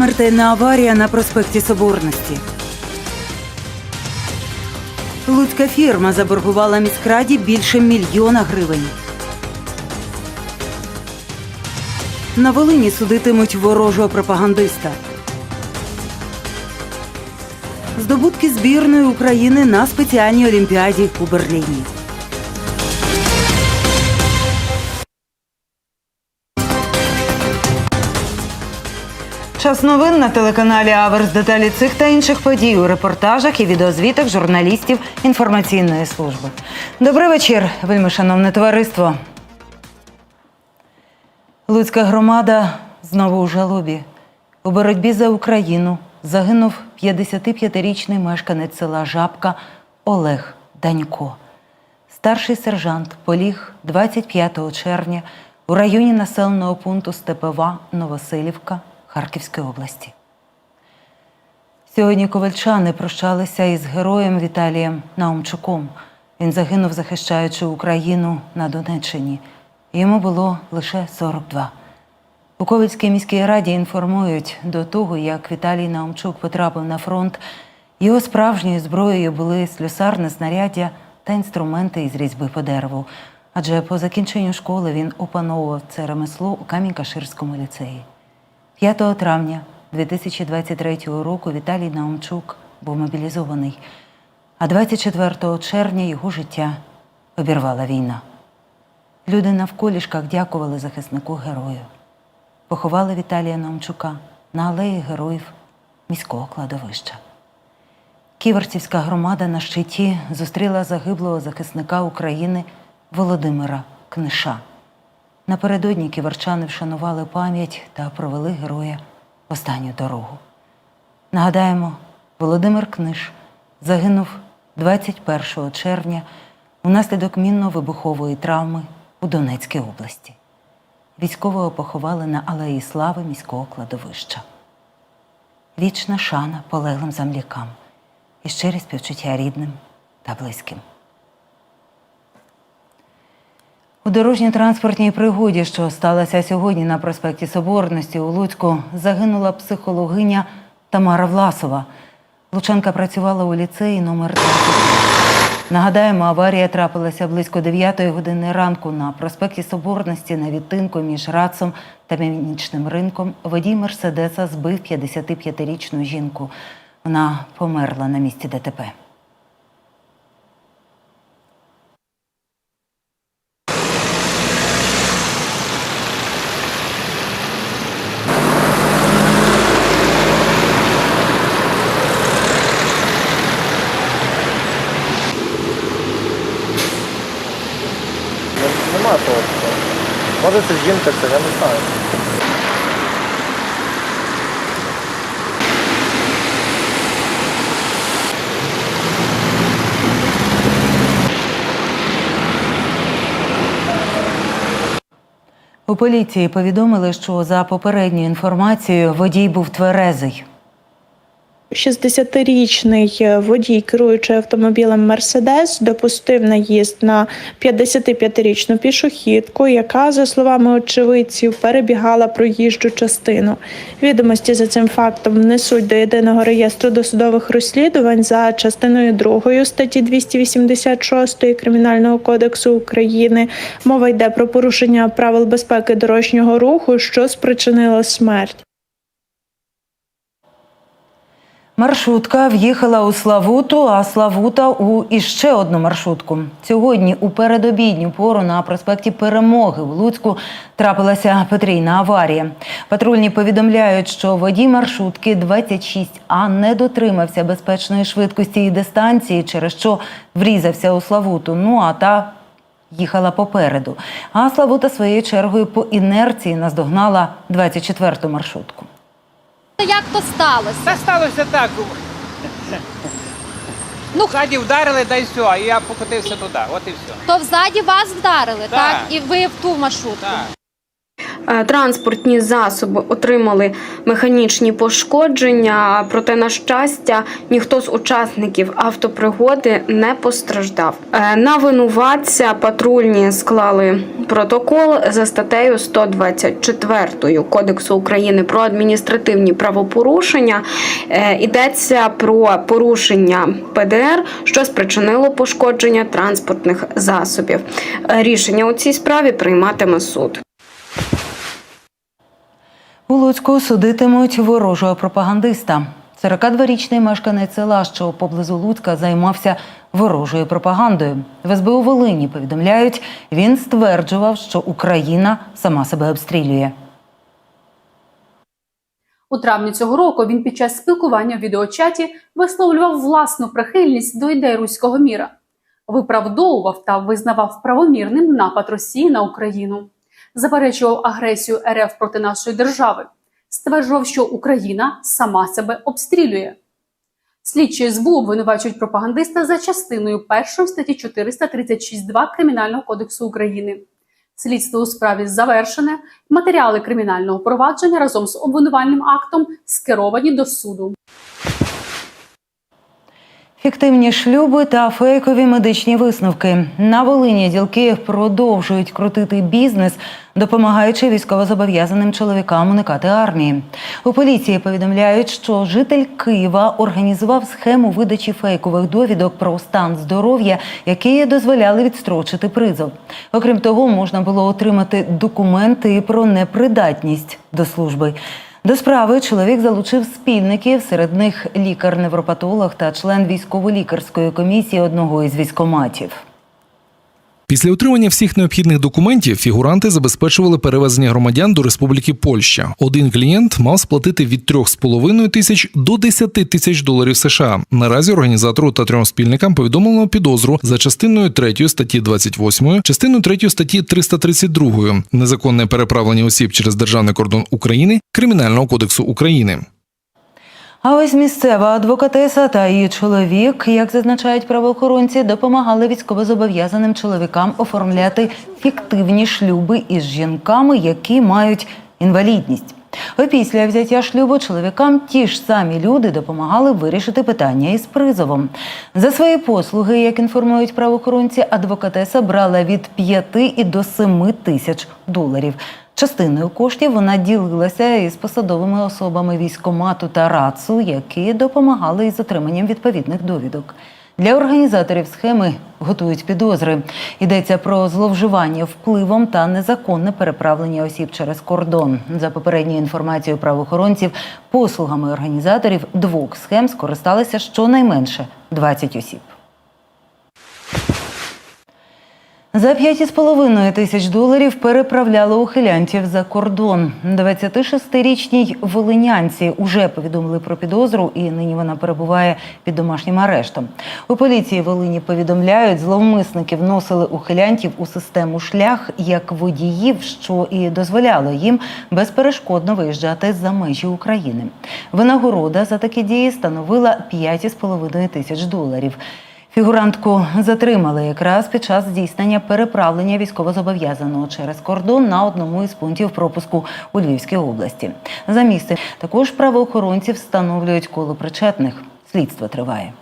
Смертельна аварія на проспекті Соборності. Луцька фірма заборгувала міськраді більше мільйона гривень. На Волині судитимуть ворожого пропагандиста. Здобутки збірної України на спеціальній олімпіаді у Берліні. Час новин на телеканалі Аверс. Деталі цих та інших подій у репортажах і відеозвітах журналістів інформаційної служби. Добрий вечір, вельми шановне товариство. Луцька громада знову у жалобі. У боротьбі за Україну загинув 55-річний мешканець села Жабка Олег Данько. Старший сержант поліг 25 червня у районі населеного пункту Степова Новоселівка Харківської області. Сьогодні ковальчани прощалися із героєм Віталієм Наумчуком. Він загинув, захищаючи Україну на Донеччині. Йому було лише 42. У Ковальській міській раді інформують до того, як Віталій Наумчук потрапив на фронт. Його справжньою зброєю були слюсарне знаряддя та інструменти із різьби по дереву. Адже по закінченню школи він опановував це ремесло у Камінь-Каширському ліцеї. 5 травня 2023 року Віталій Наумчук був мобілізований, а 24 червня його життя обірвала війна. Люди на вколішках дякували захиснику герою. Поховали Віталія Наумчука на алеї героїв міського кладовища. Ківерцівська громада на щиті зустріла загиблого захисника України Володимира Книша. Напередодні ківерчани вшанували пам'ять та провели героя останню дорогу. Нагадаємо, Володимир Книж загинув 21 червня унаслідок мінно-вибухової травми у Донецькій області. Військового поховали на алеї слави міського кладовища. Вічна шана полеглим землякам і щирі співчуття рідним та близьким. У дорожньо-транспортній пригоді, що сталося сьогодні на проспекті Соборності у Луцьку, загинула психологиня Тамара Власова. Лучанка працювала у ліцеї номер 30. Нагадаємо, аварія трапилася близько 9 години ранку на проспекті Соборності на відтинку між Рацом та Північним ринком. Водій Мерседеса збив 55-річну жінку. Вона померла на місці ДТП. Того. такого. Може це жінка, це я не знаю. У поліції повідомили, що за попередньою інформацією водій був тверезий. 60-річний водій, керуючи автомобілем Мерседес, допустив наїзд на 55-річну пішохідку, яка, за словами очевидців, перебігала проїжджу частину. Відомості за цим фактом внесуть до єдиного реєстру досудових розслідувань за частиною 2 статті 286 Кримінального кодексу України. Мова йде про порушення правил безпеки дорожнього руху, що спричинило смерть. Маршрутка в'їхала у Славуту, а Славута у іще одну маршрутку. Сьогодні у передобідню пору на проспекті Перемоги в Луцьку трапилася потрійна аварія. Патрульні повідомляють, що водій маршрутки 26А не дотримався безпечної швидкості і дистанції, через що врізався у Славуту. Ну а та їхала попереду. А Славута своєю чергою по інерції наздогнала 24-ту маршрутку. Як то сталося? Та сталося так. Ну, Ззаді вдарили, да й все, а я покотився туди, от і все. то взаді вас вдарили, так? Так. І ви в ту маршрутку. Так. Е, Транспортні засоби отримали механічні пошкодження, проте, на щастя, ніхто з учасників автопригоди не постраждав. Е, На винуватця патрульні склали протокол за статтею 124 Кодексу України про адміністративні правопорушення. Е, Йдеться про порушення ПДР, що спричинило пошкодження транспортних засобів. Рішення у цій справі прийматиме суд. У Луцьку судитимуть ворожого пропагандиста. 42-річний мешканець села, що поблизу Луцька, займався ворожою пропагандою. В СБУ Волині повідомляють, він стверджував, що Україна сама себе обстрілює. У травні цього року він під час спілкування в відеочаті висловлював власну прихильність до ідей руського міра, виправдовував та визнавав правомірним напад Росії на Україну, заперечував агресію РФ проти нашої держави, стверджував, що Україна сама себе обстрілює. Слідчі СБУ обвинувачують пропагандиста за частиною 1 статті 436.2 Кримінального кодексу України. Слідство у справі завершене. Матеріали кримінального провадження разом з обвинувальним актом скеровані до суду. Фіктивні шлюби та фейкові медичні висновки. На Волині ділки продовжують крутити бізнес, допомагаючи військовозобов'язаним чоловікам уникати армії. У поліції повідомляють, що житель Києва організував схему видачі фейкових довідок про стан здоров'я, які дозволяли відстрочити призов. Окрім того, можна було отримати документи про непридатність до служби. До справи чоловік залучив спільників, серед них лікар-невропатолог та член військово-лікарської комісії одного із військоматів. Після отримання всіх необхідних документів фігуранти забезпечували перевезення громадян до Республіки Польща. Один клієнт мав сплатити від 3,5 тисяч до 10 тисяч доларів США. Наразі організатору та трьом спільникам повідомлено підозру за частиною 3 статті 28, частиною 3 статті 332 незаконне переправлення осіб через державний кордон України Кримінального кодексу України. А ось місцева адвокатеса та її чоловік, як зазначають правоохоронці, допомагали військовозобов'язаним чоловікам оформляти фіктивні шлюби із жінками, які мають інвалідність. Опісля взяття шлюбу чоловікам ті ж самі люди допомагали вирішити питання із призовом. За свої послуги, як інформують правоохоронці, адвокатеса брала від 5 і до 7 тисяч доларів. Частиною коштів вона ділилася із посадовими особами військомату та РАЦУ, які допомагали із отриманням відповідних довідок. Для організаторів схеми готують підозри. Йдеться про зловживання впливом та незаконне переправлення осіб через кордон. За попередньою інформацією правоохоронців, послугами організаторів двох схем скористалися щонайменше 20 осіб. За 5,5 тисяч доларів переправляли ухилянтів за кордон. 26-річній волинянці уже повідомили про підозру, і нині вона перебуває під домашнім арештом. У поліції Волині повідомляють, зловмисники вносили ухилянтів у систему шлях як водіїв, що і дозволяло їм безперешкодно виїжджати за межі України. Винагорода за такі дії становила 5,5 тисяч доларів. Фігурантку затримали якраз під час здійснення переправлення військовозобов'язаного через кордон на одному із пунктів пропуску у Львівській області. За місце також правоохоронці встановлюють коло причетних. Слідство триває.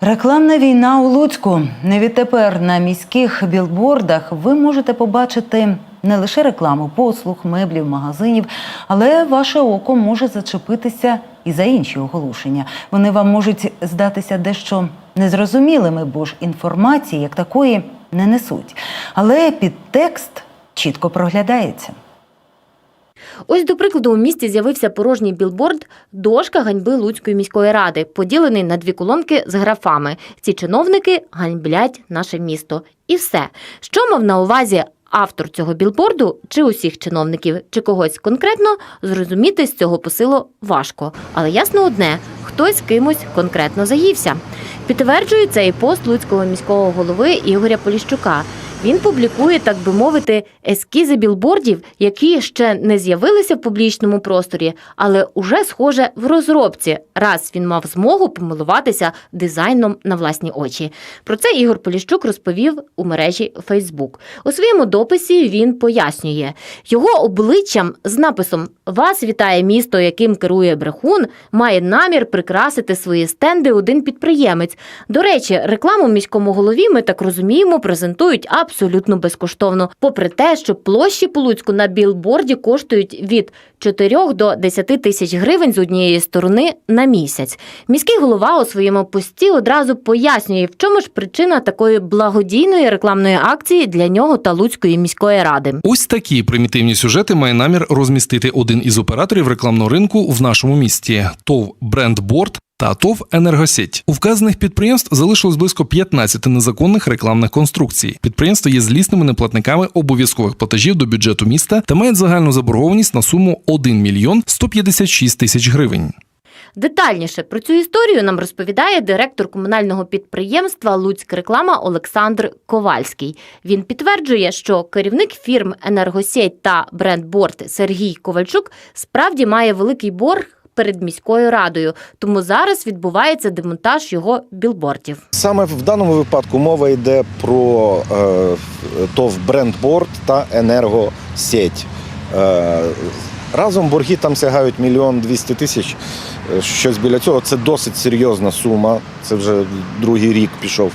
Рекламна війна у Луцьку. Не відтепер на міських білбордах ви можете побачити не лише рекламу послуг, меблів, магазинів, але ваше око може зачепитися і за інші оголошення. Вони вам можуть здатися дещо незрозумілими, бо ж інформації як такої не несуть. Але підтекст чітко проглядається. Ось, до прикладу, у місті з'явився порожній білборд «Дошка ганьби Луцької міської ради», поділений на дві колонки з графами. Ці чиновники ганьблять наше місто. І все. Що мав на увазі автор цього білборду, чи усіх чиновників, чи когось конкретно, зрозуміти з цього посилу важко. Але ясно одне – хтось кимось конкретно заївся. Підтверджує цей пост Луцького міського голови Ігоря Поліщука. Він публікує, так би мовити, Ескізи білбордів, які ще не з'явилися в публічному просторі, але уже схоже в розробці, раз він мав змогу помилуватися дизайном на власні очі. Про це Ігор Поліщук розповів у мережі Фейсбук. У своєму дописі він пояснює, його обличчям з написом Вас вітає місто, яким керує брехун, має намір прикрасити свої стенди один підприємець. До речі, рекламу міському голові ми так розуміємо, презентують абсолютно безкоштовно. Попри те, що площі по Луцьку на білборді коштують від 4 до 10 тисяч гривень з однієї сторони на місяць. Міський голова у своєму пості одразу пояснює, в чому ж причина такої благодійної рекламної акції для нього та Луцької міської ради. Ось такі примітивні сюжети має намір розмістити один із операторів рекламного ринку в нашому місті ТОВ Брендборд. Та ТОВ «Енергосеть». У вказаних підприємств залишилось близько 15 незаконних рекламних конструкцій. Підприємства є злісними неплатниками обов'язкових платежів до бюджету міста та мають загальну заборгованість на суму 1 мільйон 156 тисяч гривень. Детальніше про цю історію нам розповідає директор комунального підприємства Луцьк реклама Олександр Ковальський. Він підтверджує, що керівник фірм Енергосеть та Брендборд Сергій Ковальчук справді має великий борг. Перед міською радою, тому зараз відбувається демонтаж його білбордів. Саме в даному випадку мова йде про е, ТОВ Брендборд та енергосеть. Е, разом борги там сягають мільйон двісті тисяч. е, Щось біля цього. Це досить серйозна сума. Це вже другий рік пішов,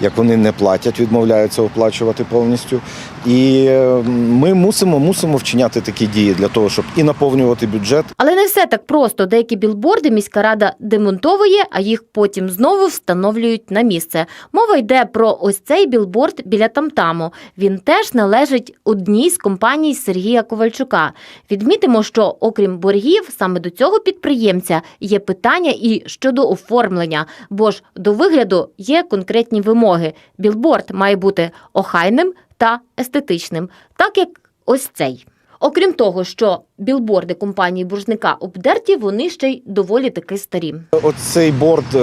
як вони не платять, відмовляються оплачувати повністю. І е, ми мусимо, мусимо вчиняти такі дії для того, щоб і наповнювати бюджет, Але не все так просто. Деякі білборди міська рада демонтовує, а їх потім знову встановлюють на місце. Мова йде про ось цей білборд біля Тамтаму. Він теж належить одній з компаній Сергія Ковальчука. Відмітимо, що окрім боргів, саме до цього підприємця є питання і щодо оформлення, бо ж до вигляду є конкретні вимоги. Білборд має бути охайним та естетичним, так як ось цей. Окрім того, що білборди компанії боржника обдерті, вони ще й доволі таки старі. Оцей борд е,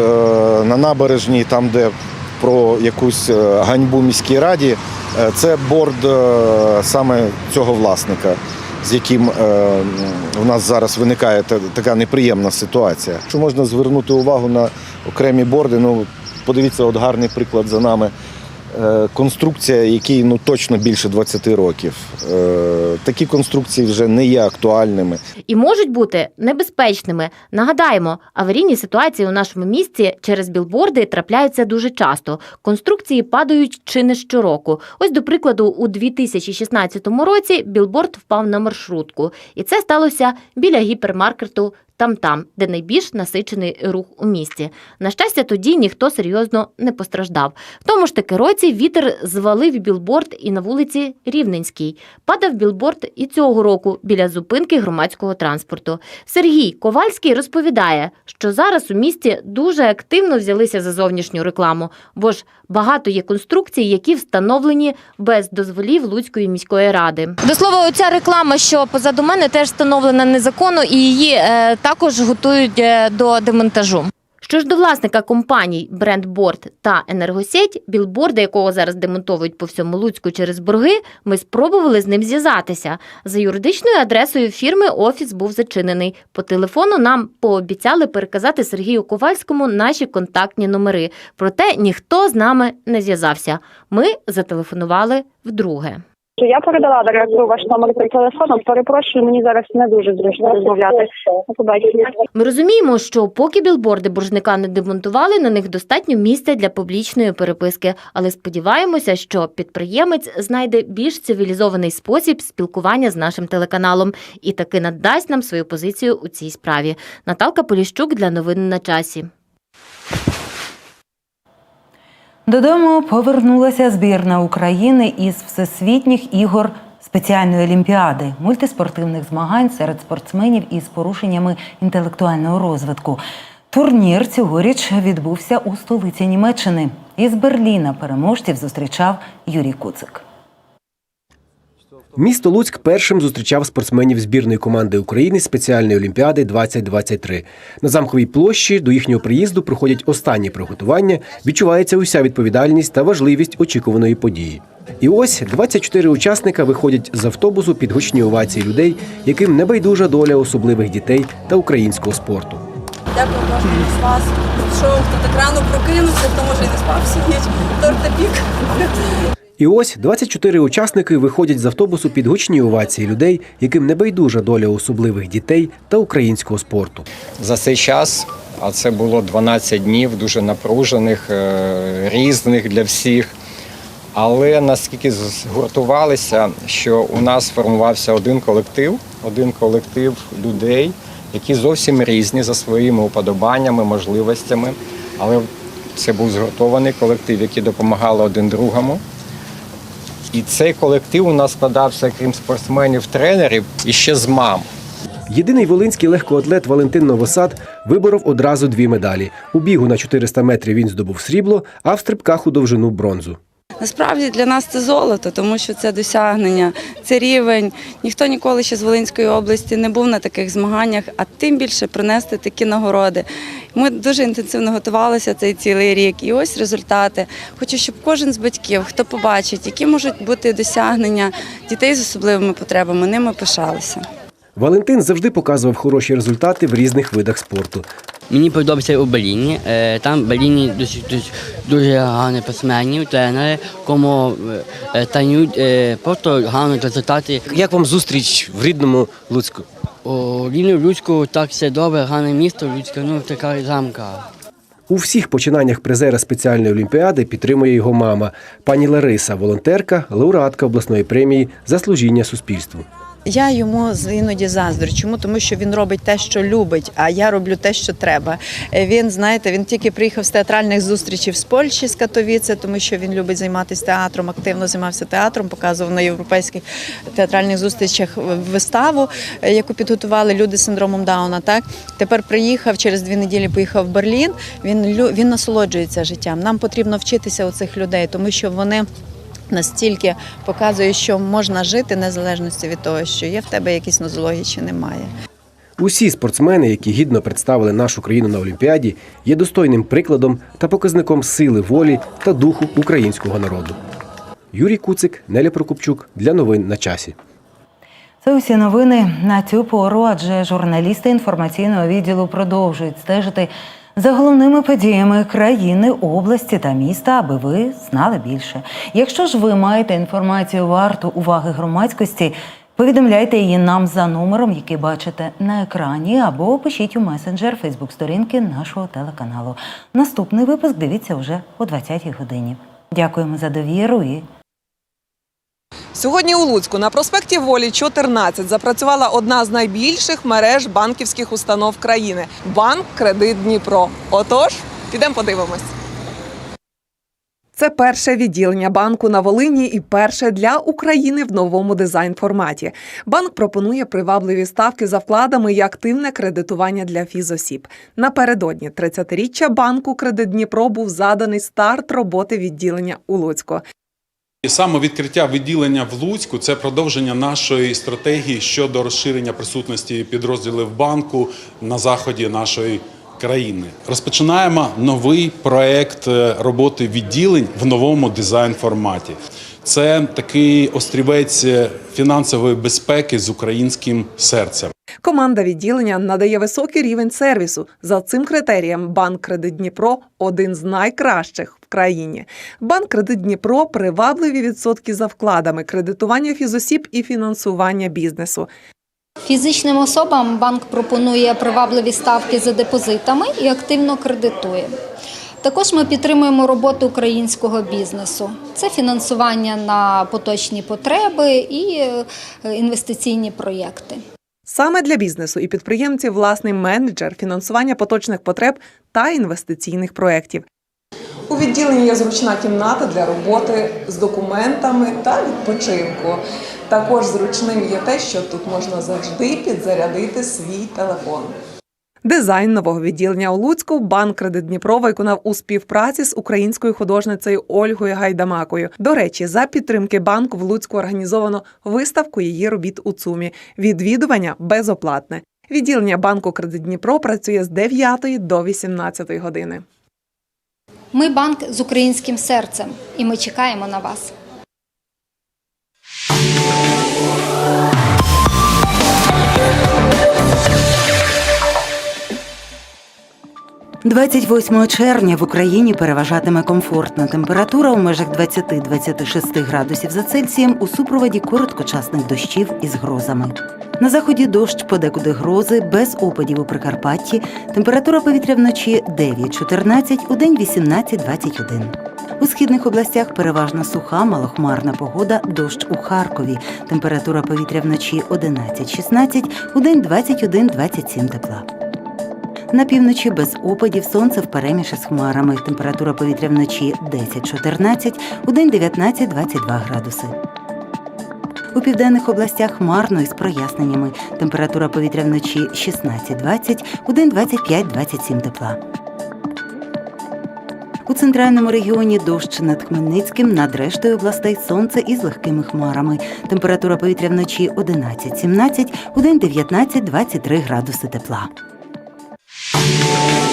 на набережній, там, де про якусь е, ганьбу міській раді, е, це борд саме цього власника, з яким е, у нас зараз виникає та- така неприємна ситуація. Що можна звернути увагу на окремі борди? Ну, подивіться, от гарний приклад за нами. Е, Конструкція, якій ну точно більше 20 років. Е, Такі конструкції вже не є актуальними. і можуть бути небезпечними. Нагадаємо, аварійні ситуації у нашому місті через білборди трапляються дуже часто. Конструкції падають чи не щороку. Ось, до прикладу, у 2016 році білборд впав на маршрутку, і це сталося біля гіпермаркету. Там-там, де найбільш насичений рух у місті. На щастя, тоді ніхто серйозно не постраждав. В тому ж таки році вітер звалив білборд і на вулиці Рівненській. Падав білборд і цього року біля зупинки громадського транспорту. Сергій Ковальський розповідає, що зараз у місті дуже активно взялися за зовнішню рекламу, бо ж багато є конструкцій, які встановлені без дозволів Луцької міської ради. До слова, оця реклама, що позаду мене, теж встановлена незаконно, і її е, також готують е, до демонтажу. Що ж до власника компаній Брендборд та Енергосеть, білборди, якого зараз демонтовують по всьому Луцьку через борги, ми спробували з ним зв'язатися. За юридичною адресою фірми офіс був зачинений. По телефону нам пообіцяли переказати Сергію Ковальському наші контактні номери. Проте ніхто з нами не зв'язався. Ми зателефонували вдруге. Я передала директору ваш номер телефону. Перепрошую, мені зараз не дуже зручно розмовляти. Побачення. Ми розуміємо, що поки білборди боржника не демонтували, на них достатньо місця для публічної переписки, але сподіваємося, що підприємець знайде більш цивілізований спосіб спілкування з нашим телеканалом і таки надасть нам свою позицію у цій справі. Наталка Поліщук для новин на часі. Додому повернулася збірна України із всесвітніх ігор спеціальної олімпіади, мультиспортивних змагань серед спортсменів із порушеннями інтелектуального розвитку. Турнір цьогоріч відбувся у столиці Німеччини. Із Берліна переможців зустрічав Юрій Куцик. Місто Луцьк першим зустрічав спортсменів збірної команди України спеціальної олімпіади 2023. На замковій площі до їхнього приїзду проходять останні приготування. Відчувається уся відповідальність та важливість очікуваної події. І ось 24 учасника виходять з автобусу під гучні овації людей, яким не байдужа доля особливих дітей та українського спорту. Дякую кожному з вас. Що хто так рано прокинувся, хто може і не спав всю ніч. Торта пік. І ось 24 учасники виходять з автобусу під гучні овації людей, яким не байдужа доля особливих дітей та українського спорту. за цей час, а це було 12 днів дуже напружених, е, різних для всіх. Але наскільки згуртувалися, що у нас формувався один колектив, один колектив людей, які зовсім різні за своїми уподобаннями, можливостями. Але це був згуртований колектив, який допомагали один другому. І цей колектив у нас складався, крім спортсменів, тренерів, і ще з мам. Єдиний волинський легкоатлет Валентин Новосад виборов одразу дві медалі. У бігу на 400 метрів він здобув срібло, а в стрибках у довжину бронзу. Насправді для нас це золото, тому що це досягнення, це рівень. Ніхто ніколи ще з Волинської області не був на таких змаганнях, а тим більше принести такі нагороди. Ми дуже інтенсивно готувалися цей цілий рік. І ось результати. Хочу, щоб кожен з батьків, хто побачить, які можуть бути досягнення дітей з особливими потребами, ними пишалися. Валентин завжди показував хороші результати в різних видах спорту. Мені подобається у Беліні. Е, Там в Беліні дуже, дуже, дуже гарні спортсменів, тренери, кому е, тають е, просто гарні результати. Як вам зустріч в рідному Луцьку? У Ліні Людську так все добре, гарне місто Людське, ну така замка. У всіх починаннях призера спеціальної олімпіади підтримує його мама, пані Лариса, волонтерка, лауреатка обласної премії за служіння суспільству. Я йому іноді заздрю. Чому? Тому що він робить те, що любить, а я роблю те, що треба. Е, Він, знаєте, він тільки приїхав з театральних зустрічей з Польщі, з Катовіце, тому що він любить займатися театром, активно займався театром, показував на європейських театральних зустрічах виставу, е, яку підготували люди з синдромом Дауна. Так тепер приїхав через дві неділі. Поїхав в Берлін. Він він насолоджується життям. Нам потрібно вчитися у цих людей, тому що вони настільки показує, що можна жити незалежності від того, що є в тебе якісь нозології чи немає. Усі спортсмени, які гідно представили нашу країну на Олімпіаді, є достойним прикладом та показником сили волі та духу українського народу. Юрій Куцик, Неля Прокопчук для новин на часі. Це усі новини на цю пору, адже журналісти інформаційного відділу продовжують стежити за головними подіями країни, області та міста, аби ви знали більше. Якщо ж ви маєте інформацію варту уваги громадськості, повідомляйте її нам за номером, який бачите на екрані, або пишіть у месенджер Фейсбук-сторінки нашого телеканалу. Наступний випуск дивіться вже о 20-й годині. Дякуємо за довіру і Сьогодні у Луцьку на проспекті Волі 14 запрацювала одна з найбільших мереж банківських установ країни банк Кредит Дніпро. Отож, підемо подивимось. Це перше відділення банку на Волині і перше для України в новому дизайн-форматі. Банк пропонує привабливі ставки за вкладами і активне кредитування для фізосіб. Напередодні 30-річчя банку Кредит Дніпро був заданий старт роботи відділення у Луцьку. І саме відкриття відділення в Луцьку це продовження нашої стратегії щодо розширення присутності підрозділів банку на заході нашої країни. Розпочинаємо новий проект е, роботи відділень в новому дизайн-форматі. Це такий острівець е, фінансової безпеки з українським серцем. Команда відділення надає високий рівень сервісу. За цим критерієм банк Кредит Дніпро один з найкращих в країні. Банк Кредит Дніпро привабливі відсотки за вкладами, кредитування фізосіб і фінансування бізнесу. Фізичним особам банк пропонує привабливі ставки за депозитами і активно кредитує. Також ми підтримуємо роботу українського бізнесу. Це фінансування на поточні потреби і е, інвестиційні проєкти. Саме для бізнесу і підприємців власний менеджер фінансування поточних потреб та інвестиційних проєктів. У відділенні є зручна кімната для роботи з документами та відпочинку. Також зручним є те, що тут можна завжди підзарядити свій телефон. Дизайн нового відділення у Луцьку банк Кредит Дніпро виконав у співпраці з українською художницею Ольгою Гайдамакою. До речі, за підтримки банку в Луцьку організовано виставку її робіт у ЦУМі. Відвідування безоплатне. Відділення банку Кредит Дніпро працює з 9 до 18 години. Ми банк з українським серцем, і ми чекаємо на вас. 28 червня в Україні переважатиме комфортна температура у межах 20-26 градусів за Цельсієм у супроводі короткочасних дощів із грозами. На заході дощ, подекуди грози, без опадів у Прикарпатті. Температура повітря вночі 9-14, у день 18-21. У східних областях переважно суха, малохмарна погода, дощ у Харкові. Температура повітря вночі 11-16, у день 21-27 тепла. На півночі без опадів сонце впереміж із хмарами. Температура повітря вночі 10-14, у день 19-22 градуси. У південних областях хмарно із проясненнями. Температура повітря вночі 16-20, у день 25-27 тепла. У центральному регіоні дощ над Хмельницьким, над рештою областей сонце із легкими хмарами. Температура повітря вночі 11-17, у день 19-23 градуси тепла. Música